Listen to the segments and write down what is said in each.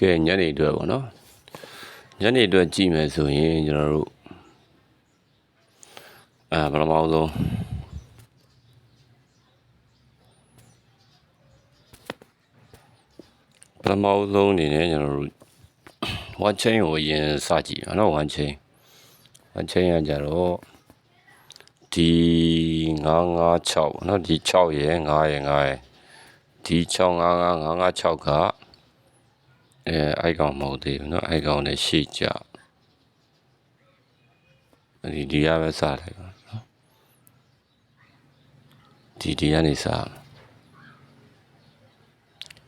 ကဲညနေအတွက်ပေါ့နော်ညနေအတွက်ကြည့်မယ်ဆိုရင်ကျွန်တော်တို့အဲပထမဆုံးပထမဆုံးအနေနဲ့ကျွန်တော်တို့ one chain ကိုအရင်စကြည့်ပါနော် one chain one chain ကကြတော့ဒီ956ပေါ့နော်ဒီ6ရယ်9ရယ်9ရယ်ဒီ655 956က အဲအိုက်ကောင်မဟုတ်သေးဘူးเนาะအိုက်ကောင်နဲ့ရှေ့ကြဒီဒီရပဲစလိုက်ပါเนาะဒီဒီကနေစ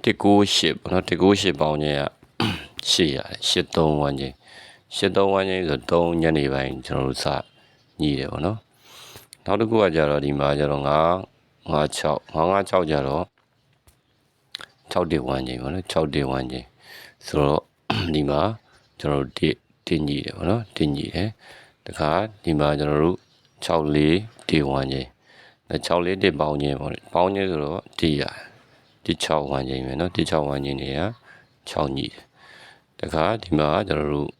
198ပေါ့เนาะ198ပေါင်းခြင်းက8ရတယ်83ဝန်းခြင်း83ဝန်းခြင်းဆို3ညနေပိုင်းကျွန်တော်တို့စညှိတယ်ပေါ့เนาะနောက်တစ်ခုကကြတော့ဒီမှာကြတော့9 56 956ကြတော့6တိဝန်းခြင်းပေါ့နော်6တိဝန်းခြင်း ဆိုတော့ဒီမှာကျွန်တော်တို့တစ်တင်ကြီးတယ်ပေါ့နော်တင်ကြီးတယ်တခါဒီမှာကျွန်တော်တို့6လေးတိဝန်းခြင်းအဲ6လေးတစ်ပေါင်းခြင်းပေါ့လေပေါင်းခြင်းဆိုတော့တိရတိ6ဝန်းခြင်းပဲနော်တိ6ဝန်းခြင်းတွေက6ညီတယ်တခါဒီမှာကျွန်တော်တို့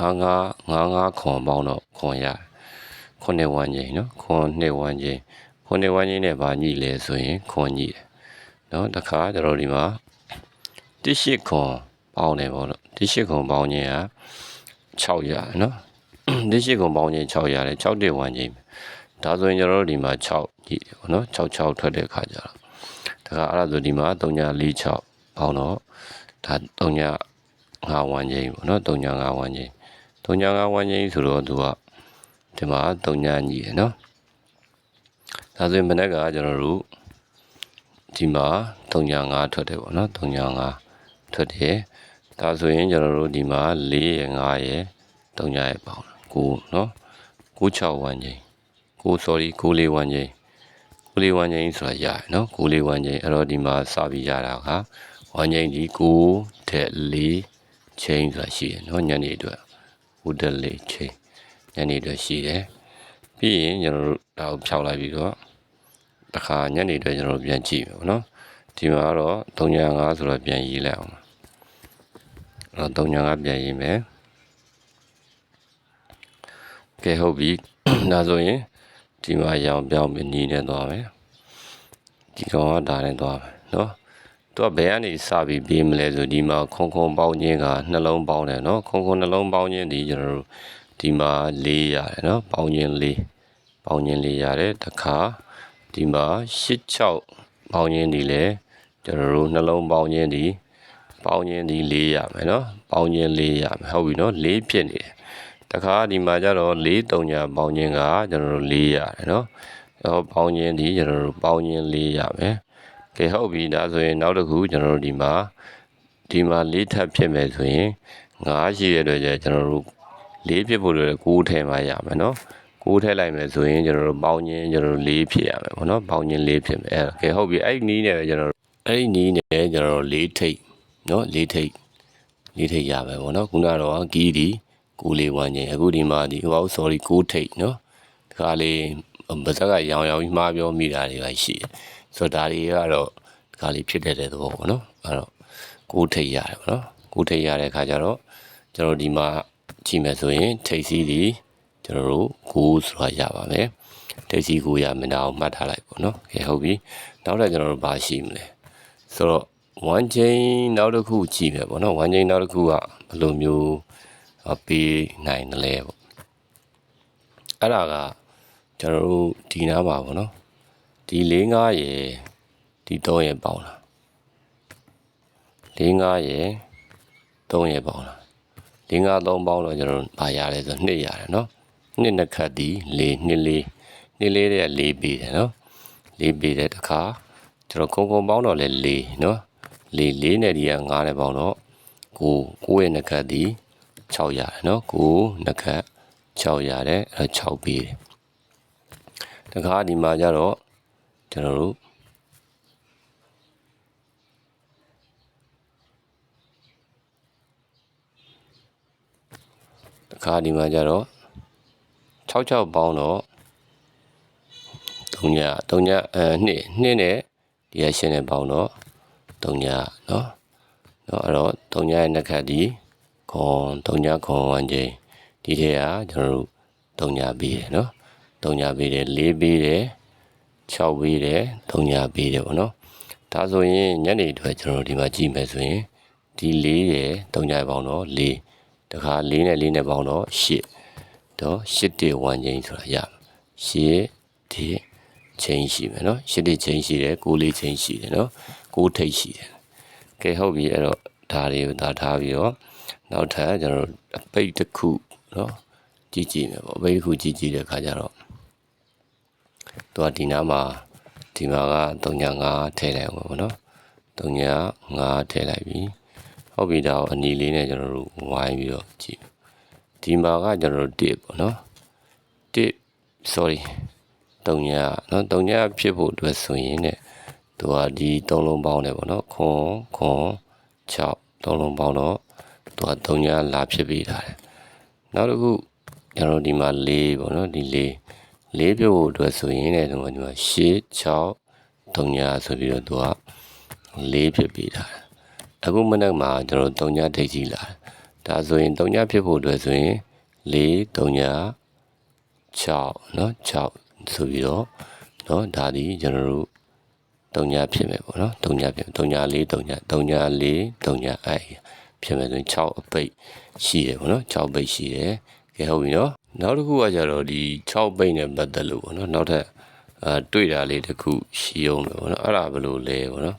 9 9 9 9ခွန်ပေါင်းတော့ခွန်ရတယ်ခုနှစ်ဝန်းခြင်းနော်ခွန်နှစ်ဝန်းခြင်းခုနှစ်ဝန်းခြင်းနဲ့ဗာညိလဲဆိုရင်ခွန်ညိတယ်နော်တခါကျွန်တော်ဒီမှာတိရှိခွန် ပေါင်းတယ်ပေါ့လို့တိရှိခွန်ပေါင်းခြင်းက6ရတယ်နော်တိရှိခွန်ပေါင်းခြင်း6ရတယ်6တစ်ဝန်းခြင်းဒါဆိုရင်ကျွန်တော်တို့ဒီမှာ6ညိတယ်ပေါ့နော်6 6ထွက်တဲ့ခါကြတော့တခါအဲ့ဒါဆိုဒီမှာ3ည4 6ပေါင်းတော့ဒါ3ည5ဝန်းခြင်းပေါ့နော်3ည5ဝန်းခြင်း3ည5ဝန်းခြင်းဆိုတော့သူကဒီမှာ3ညညီတယ်နော်ဒါဆိုရင်မနေ့ကကျွန်တော်တို့ဒီမှာ305ထွက်တယ်ပေါ့နော်305ထွက်တယ် ဒါဆိုရင်ကျွန်တော်တို့ဒီမှာ4ရယ်5ရယ်3ရယ်ပေါင်း9နော်96ဝန်းချင်း9 sorry 94ဝန်းချင်း94ဝန်းချင်းဆိုတာရတယ်နော်94ဝန်းချင်းအဲ့တော့ဒီမှာစပြီးရတာကဝန်းချင်းဒီ9ထက်4ချင်းဆိုတာရှိတယ်နော်ညနေအတွက်9ထက်4ချင်းညနေအတွက်ရှိတယ်ပြီးရင်ကျွန်တော်တို့ဒါကိုဖြောက်လိုက်ပြီးတော့တခါညနေအတွက်ကျွန်တော်တို့ပြန်ကြည့်မယ်ပေါ့နော်ဒီမှာကတော့305ဆိုတော့ပြန်ရေးလိုက်အောင် အဲ့တော့305ပြန်ရေးမယ်ကဲဟုတ်ပြီဒါဆိုရင်ဒီမှာရောင်ပြောင်းပြီးနီးနေသွားမယ်ဒီကောင်ကဒါနဲ့သွားမယ်နော်သူကဘယ်ကနေစပြီးပြေးမလဲဆိုဒီမှာခုံခုံပေါင်းခြင်းကနှလုံးပေါင်းတယ်နော်ခုံခုံနှလုံးပေါင်းခြင်းဒီကျွန်တော်တို့ဒီမှာ၄ရတယ်နော်ပေါင်းခြင်း၄ပေါင်းခြင်း၄ရတယ်တခါဒီမှာ၈6ပေါင်းခြင်းဒီလဲကျွန်တော်တို့နှလုံးပေါင်းခြင်းဒီ ပေါင်းခြင်းဒီ၄ရမယ်နော်ပေါင်းခြင်း၄ရမယ်ဟုတ်ပြီနော်၄ဖြစ်နေတယ်တခါဒီမှာကျတော့၄3ညာပေါင်းခြင်းကကျွန်တော်တို့၄ရတယ်နော်ဟောပေါင်းခြင်းဒီကျွန်တော်တို့ပေါင်းခြင်း၄ရမယ်ကဲဟုတ်ပြီဒါဆိုရင်နောက်တစ်ခုကျွန်တော်တို့ဒီမှာဒီမှာ၄ထပ်ဖြစ်မယ်ဆိုရင်9ရှိတဲ့အတွက်ကျကျွန်တော်တို့၄ဖြစ်ဖို့လည်း9ထဲမှာရမယ်နော်9ထည့်လိုက်မယ်ဆိုရင်ကျွန်တော်တို့ပေါင်းခြင်းကျွန်တော်တို့၄ဖြစ်ရမယ်ပေါ့နော်ပေါင်းခြင်း၄ဖြစ်မယ်အဲကဲဟုတ်ပြီအဲ့ဒီနီးနဲ့ပဲကျွန်တော်တို့အဲ့ဒီနီးနဲ့ကျွန်တော်တို့၄ထိတ် နော်၄ထိတ်၄ထိတ်ရမယ်ပေါ့နော်ခုနကတော့ကီးဒီကိုလေးဝမ်းခြင်းအခုဒီမှာဒီဟို sorry ကိုထိတ်နော်ဒီခါလေးဗဇက်ကရောင်ရောင်ကြီးမှားပြောမိတာတွေကရှိတယ်ဆိုတော့ဒါတွေကတော့ဒီခါလေးဖြစ်တတ်တဲ့သဘောပေါ့နော်အဲ့တော့ကိုထိတ်ရတယ်ပေါ့နော်ကိုထိတ်ရတဲ့ခါကျတော့ကျွန်တော်ဒီမှာကြည့်မယ်ဆိုရင်ထိတ်စီးဒီကျွန်တော်တို့ကိုဆိုတာရပါမယ်ထိတ်စီးကိုရမနာအောင်မှတ်ထားလိုက်ပေါ့နော်ကဲဟုတ်ပြီနောက်တော့ကျွန်တော်တို့ဘာရှိမလဲဆိုတော့ one chain နောက်တစ်ခုကြည့်မယ်ပေါ့နော် one chain နောက်တစ်ခုကဘယ်လိုမျိုးပေးနိုင်တယ်လဲပေါ့အဲ့ဒါကကျွန်တော်တို့ဒီနားမှာပေါ့နော်ဒီ၄၅ရယ်ဒီ၃ရယ်ပေါင်းလာ၄၅ရယ်၃ရယ်ပေါင်းလာ၄၅၃ပေါင်းတော့ကျွန်တော်ဗာရတယ်ဆို2ရတယ်နော်2နှစ်ခတ်ဒီ၄2လေး2လေးတဲ့4ပေးတယ်နော်4ပေးတဲ့တခါကျွန်တော်ခုံခုံပေါင်းတော့လဲ4နော် 4 4နဲ့ဒီက9နဲ့ပေါင်းတော့9 9ရဲ့နှစ်ခတ်ဒီ6ရတယ်နော်9နှစ်ခတ်6ရတယ်အဲ6ပေးတယ်တခါဒီမှာကျတော့ကျွန်တော်တို့တခါဒီမှာကျတော့66ပေါင်းတော့3ည3ညအဲ2 2နဲ့ဒီရရှင်းနဲ့ပေါင်းတော့ 3ညနော်နော်အဲ့တော့တုံညာရဲ့နှစ်ခတ်ဒီခွန်တုံညာခွန်ဝမ်းချင်းဒီထဲကကျွန်တော်တို့တုံညာပေးတယ်နော်တုံညာပေးတယ်၄ပေးတယ်6ပေးတယ်တုံညာပေးတယ်ပေါ့နော်ဒါဆိုရင်ညနေအတွက်ကျွန်တော်တို့ဒီမှာကြည့်မယ်ဆိုရင်ဒီ၄ရယ်တုံညာပေါင်းတော့၄တခါ၄နဲ့၄နဲ့ပေါင်းတော့၈တော့၈တေဝမ်းချင်းဆိုတာရမယ်၈တေချင်းရှိမယ်နော်၈တေချင်းရှိတယ်၉လေးချင်းရှိတယ်နော် ၉ထိပ်ရှိတယ်ကဲဟုတ်ပြီအဲ့တော့ဒါတွေကိုသာထားပြီးတော့နောက်ထပ်ကျွန်တော်တို့အပိတ်တစ်ခုနော်ကြည့်ကြည့်မယ်ပေါ့အပိတ်တစ်ခုကြည့်ကြည့်တဲ့အခါကျတော့သူကဒီနားမှာဒီမှာက3.5ထည့်လိုက်အောင်ပေါ့နော်3.5ထည့်လိုက်ပြီဟုတ်ပြီဒါကိုအနီလေးနဲ့ကျွန်တော်တို့ဝိုင်းပြီးတော့ကြည့်ဒီမှာကကျွန်တော်တို့တစ်ပေါ့နော်တစ် sorry 3ညနော်3ညဖြစ်ဖို့အတွက်ဆိုရင်ね သူကဒီ3လုံးပေါင်းတယ်ပေါ့နော်ခွန်ခွန်6 3လုံးပေါင်းတော့သူက3ညလာဖြစ်ပေးတာတယ်နောက်တစ်ခုကျွန်တော်ဒီမှာ4ပေါ့နော်ဒီ4 4ပြဖို့အတွက်ဆိုရင်ねဒီမှာဒီမှာ8 6 3ညဆိုပြီးတော့သူက4ဖြစ်ပေးတာတယ်အခုမနေ့မှာကျွန်တော်3ညထိတ်ကြည့်လာတယ်ဒါဆိုရင်3ညဖြစ်ဖို့အတွက်ဆိုရင်4 3ည6เนาะ6ဆိုပြီးတော့เนาะဒါဒီကျွန်တော်တို့ တုံညာဖြစ်မယ်ပေါ့နော်တုံညာဖြစ်တုံညာ၄တုံညာတုံညာ၄တုံညာအဲဖြစ်မယ်ဆိုရင်6အပိတ်ရှိတယ်ပေါ့နော်6ပိတ်ရှိတယ်ကဲဟုတ်ပြီနော်နောက်တစ်ခုကကြတော့ဒီ6ပိတ်နဲ့ပတ်သက်လို့ပေါ့နော်နောက်ထပ်အာတွေ့တာလေးတစ်ခုရှိအောင်လို့ပေါ့နော်အဲ့ဒါဘယ်လိုလဲပေါ့နော်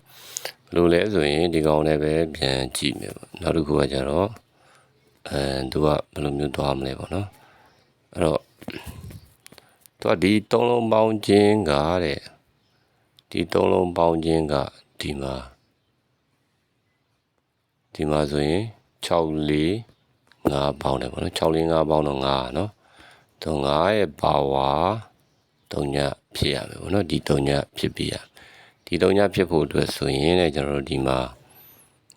ဘယ်လိုလဲဆိုရင်ဒီကောင်လည်းပဲပြန်ကြည့်မယ်ပေါ့နောက်တစ်ခုကကြတော့အဲသူကဘယ်လိုမျိုးသွားမလဲပေါ့နော်အဲ့တော့သူကဒီသုံးလုံးပေါင်းခြင်းကတဲ့ ဒီသုံးလုံးပေါင်းခြင်းကဒီမှာဒီမှာဆိုရင်6 4 5ပေါင်းတယ်ပေါ့နော်6 4 5ပေါင်းတော့5နော်သုံး5ရဲ့ပါဝါသုံးညဖြစ်ရမယ်ပေါ့နော်ဒီသုံးညဖြစ်ပြီးရဒီသုံးညဖြစ်ဖို့အတွက်ဆိုရင်လည်းကျွန်တော်တို့ဒီမှာ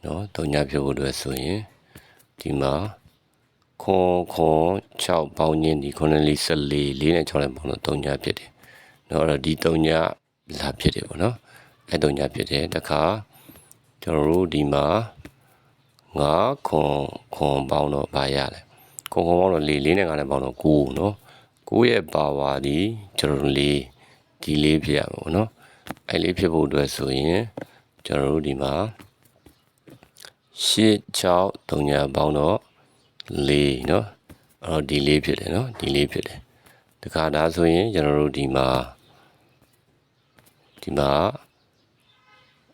နော်သုံးညဖြစ်ဖို့အတွက်ဆိုရင်ဒီမှာခွန်ခွန်6ပေါင်းခြင်းဒီ9 4 14 4နဲ့6နဲ့ပေါင်းတော့3ညဖြစ်တယ်နော်အဲ့တော့ဒီ3ည လာဖြစ်တယ်ပေါ့နော်အဲ့3ညဖြစ်တယ်တခါကျွန်တော်တို့ဒီမှာ9ခွန်ခွန်ပေါင်းတော့ဗာရလဲခွန်ခွန်ပေါင်းတော့4 4နဲ့9နဲ့ပေါင်းတော့9เนาะ9ရဲ့ပါဝါဒီကျွန်တော်တို့4ဒီ4ဖြစ်ရမှာပေါ့နော်အဲ့လေးဖြစ်ဖို့အတွက်ဆိုရင်ကျွန်တော်တို့ဒီမှာ8 6 3ညပေါင်းတော့4เนาะအဲ့တော့ဒီ4ဖြစ်တယ်เนาะဒီ4ဖြစ်တယ်တခါဒါဆိုရင်ကျွန်တော်တို့ဒီမှာ ဒီမှာ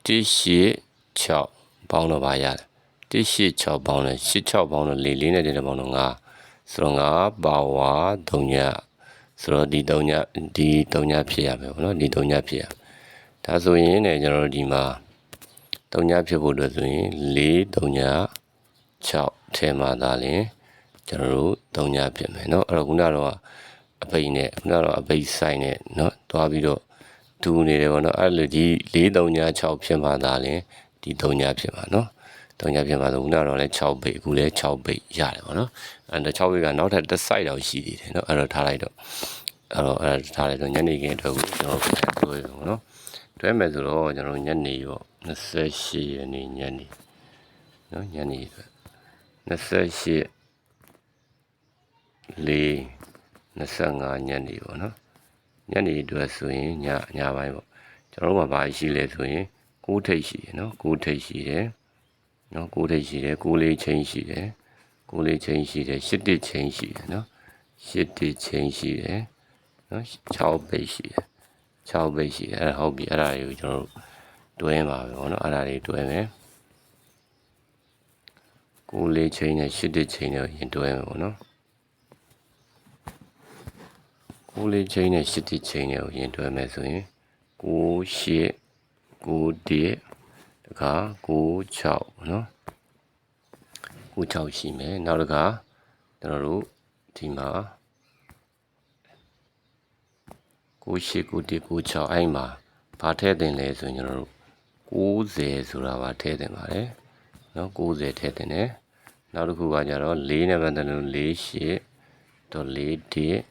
186ပေါင်းတော့ပါရတယ်186ပေါင်းနဲ့86ပေါင်းတော့4 4နဲ့တဲ့ပေါင်းတော့5ဆိုတော့5ပါဝါ3ညဆိုတော့ဒီ3ညဒီ3ညဖြစ်ရမယ်ပေါ့နော်ဒီ3ညဖြစ်ရဒါဆိုရင်ねကျွန်တော်တို့ဒီမှာ3ညဖြစ်ဖို့အတွက်ဆိုရင်4 3ည6ထဲမှာသာလင်ကျွန်တော်တို့3ညဖြစ်မယ်เนาะအဲ့တော့ခုနကတော့အပိတ်နဲ့ခုနကတော့အပိတ်ဆိုင်နဲ့เนาะတွားပြီးတော့ ဒူနေတယ်ပေါ့နော်အဲ့လိုဒီ436ဖြစ်မှသာလင်ဒီ3ညဖြစ်မှာနော်3ညဖြစ်မှာဆိုခုနကတော့လည်း6ပိတ်အခုလည်း6ပိတ်ရတယ်ပေါ့နော်အဲ့တော့6ပိတ်ကနောက်ထပ်တစ် site တော့ရှိသေးတယ်နော်အဲ့တော့ထားလိုက်တော့အဲ့တော့အဲ့ဒါထားလိုက်တော့ညနေခင်းအတွက်ကိုကျွန်တော်ပြန်ပြောရအောင်နော်တွဲမယ်ဆိုတော့ကျွန်တော်ညနေပေါ့28ရက်နေ့ညနေနော်ညနေ28 4 25ညနေပေါ့နော် ညနေအတွက်ဆိုရင်ညညပိုင်းပေါ့ကျွန်တော်တို့မှာဘာရှိလဲဆိုရင်6ထိပ်ရှိတယ်နော်6ထိပ်ရှိတယ်နော်6ထိပ်ရှိတယ်6လေးချင်းရှိတယ်6လေးချင်းရှိတယ်8တစ်ချင်းရှိတယ်နော်8တစ်ချင်းရှိတယ်နော်6ပိတ်ရှိတယ်6ပိတ်ရှိတယ်အဲ့ဒါဟုတ်ပြီအဲ့ဒါတွေကိုကျွန်တော်တို့တွဲပါပဲပေါ့နော်အဲ့ဒါတွေတွဲမယ်6လေးချင်းနဲ့8တစ်ချင်းနဲ့ရင်တွဲမယ်ပေါ့နော် ကိုလေးချင်းနဲ့ရှစ်တိချင်းနဲ့ကိုရင်တွဲမယ်ဆိုရင်ကိုရှစ်ကိုတည့်တခါကို6နော်ကို6ရှိမယ်နောက်တခါကျွန်တော်တို့ဒီမှာကိုရှစ်ကိုတည့်ကို6အဲ့မှာဘာထည့်တင်လဲဆိုရင်ကျွန်တော်တို့90ဆိုတာပါထည့်တင်ပါတယ်နော်90ထည့်တင်တယ်နောက်တစ်ခုကကြတော့၄နဲ့ပတ်သက်လို့48 4 1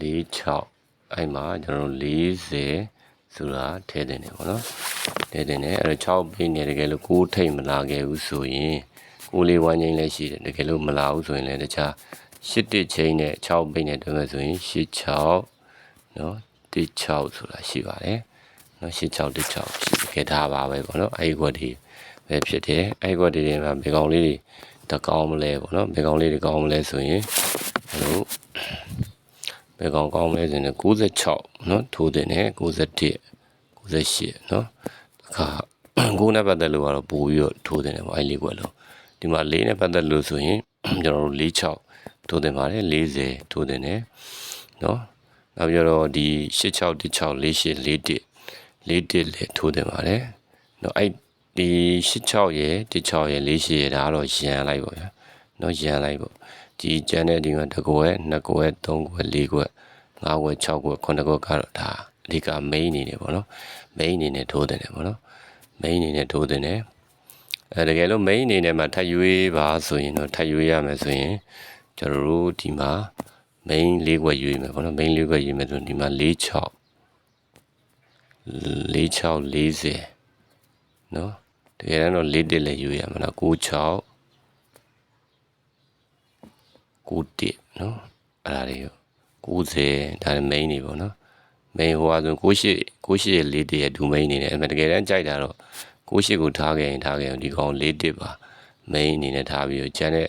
46အဲ့မှာကျွန်တော်တို့40ဆိုတာထည့်တင်တယ်ပေါ့နော်လဲတင်တယ်အဲ့တော့6ပိတ်နေတကယ်လို့6ထိတ်မလာခဲ့ဘူးဆိုရင်6လေးဝမ်းချင်းလည်းရှိတယ်တကယ်လို့မလာဘူးဆိုရင်လည်းတခြား8တစ်ချိန်နဲ့6ပိတ်နဲ့တွဲမယ်ဆိုရင်8 6နော်1 6ဆိုတာရှိပါတယ်နော်8 6 1 6ရှိခဲ့တာပါပဲပေါ့နော်အဲ့ဒီကွက်ဒီပဲဖြစ်တယ်အဲ့ဒီကွက်ဒီတွေမှာဘယ်ကောင်လေးတွေတကောင်းမလဲပေါ့နော်ဘယ်ကောင်လေးတွေကောင်းမလဲဆိုရင်ဟို ဘယ်ကောင်ကောင်းမလဲဆိုရင်96နော်ထိုးတင်တယ်91 98နော်အခါကိုနဲ့ပတ်သက်လို့ကတော့ပို့ပြီးတော့ထိုးတင်တယ်ပေါ့အဲ့လေးကွက်လုံးဒီမှာ၄နဲ့ပတ်သက်လို့ဆိုရင်ကျွန်တော်တို့46ထိုးတင်ပါတယ်40ထိုးတင်တယ်နော်နောက်ပြီးတော့ဒီ86 16 48 41 41လည်းထိုးတင်ပါတယ်နော်အဲ့ဒီ86ရယ်16ရယ်48ရယ်ဒါကတော့ရန်လိုက်ပေါ့ဗျာနော်ရန်လိုက်ပေါ့ ဒီကျန်တဲ့ဒီမှာတစ်ကွက်နှစ်ကွက်သုံးကွက်လေးကွက်ငါးကွက်6ကွက်9ကွက်ကတော့ဒါအဓိက main အနေနဲ့ပေါ့နော် main အနေနဲ့ထိုးတယ်တယ်ပေါ့နော် main အနေနဲ့ထိုးတယ်တယ်အဲတကယ်လို့ main အနေနဲ့မှထပ်ရွေးပါဆိုရင်တော့ထပ်ရွေးရမယ်ဆိုရင်ကျွန်တော်တို့ဒီမှာ main လေးခွက်ရွေးမယ်ပေါ့နော် main လေးခွက်ရွေးမယ်ဆိုရင်ဒီမှာ46 46 40နော်တကယ်တော့4တစ်လည်းရွေးရမှာနော်96 91နော်အဲ့ဒါတွေ90ဒါလည်း main နေပေါ့နော် main ဟိုဟာဆို68 68လေးတည်းရဲ့ domain နေတယ်အဲ့မှာတကယ်တမ်းကြိုက်တာတော့68ကိုထားခဲ့ရင်ထားခဲ့ရင်ဒီကောင်၄တစ်ပါ main အနေနဲ့ထားပြီးတော့ကျန်တဲ့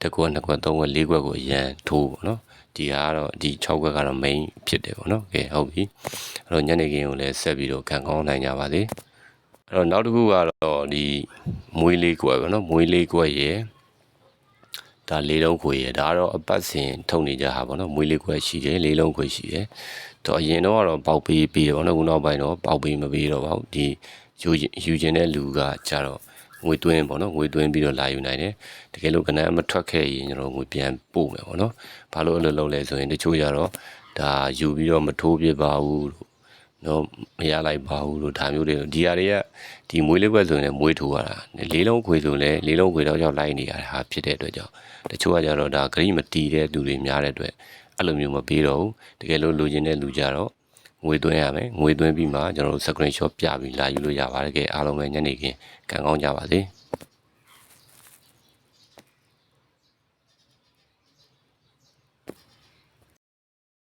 တစ်ခွက်နှစ်ခွက်သုံးခွက်လေးခွက်ကိုအရန်ထိုးပေါ့နော်ဒီဟာကတော့ဒီ6ခွက်ကတော့ main ဖြစ်တယ်ပေါ့နော်ကဲဟုတ်ပြီအဲ့တော့ညနေခင်းကိုလည်းဆက်ပြီးတော့ခံကောင်းနိုင်ကြပါစေအဲ့တော့နောက်တစ်ခုကတော့ဒီမွေးလေးခွက်ပေါ့နော်မွေးလေးခွက်ရဲ့ ဒါလေးလုံးခွေရဒါကတော့အပတ်စဉ်ထုတ်နေကြဟာပေါ့နော်မွေးလေးခွဲရှိတယ်လေးလုံးခွေရှိတယ်တော့အရင်တော့ကတော့ပေါက်ပေးပေးတယ်ပေါ့နော်ခုနောက်ပိုင်းတော့ပေါက်ပေးမပေးတော့ပါဘူးဒီယူယူခြင်းတဲ့လူကကြတော့ငွေသွင်းပေါ့နော်ငွေသွင်းပြီးတော့လာယူနိုင်တယ်တကယ်လို့ကနန်းမထွက်ခဲ့ရင်ကျွန်တော်ငွေပြန်ပို့မယ်ပေါ့နော်ဘာလို့အဲ့လိုလုပ်လဲဆိုရင်တချို့ကြတော့ဒါယူပြီးတော့မထိုးပြပါဘူးလို့ နော်မရလိုက်ပါဘူးလို့ဒါမျိုးတွေဒီဟာတွေကဒီမွေးလေးဘက်ဆိုရင်လည်းမွေးထိုးရတာလေးလုံးခွေဆိုလည်းလေးလုံးခွေတော့ကြောက်လိုက်နေရတာဟာဖြစ်တဲ့အတွက်ကြောင့်တချို့ကကြတော့ဒါဂရိမတီးတဲ့လူတွေများတဲ့အတွက်အဲ့လိုမျိုးမပေးတော့ဘူးတကယ်လို့လိုချင်တဲ့လူကြတော့ငွေသွင်းရမယ်ငွေသွင်းပြီးမှကျွန်တော်တို့ screenshot ပြပြီးလာယူလို့ရပါတယ်ကဲအားလုံးပဲညနေခင်းကံကောင်းကြပါစေ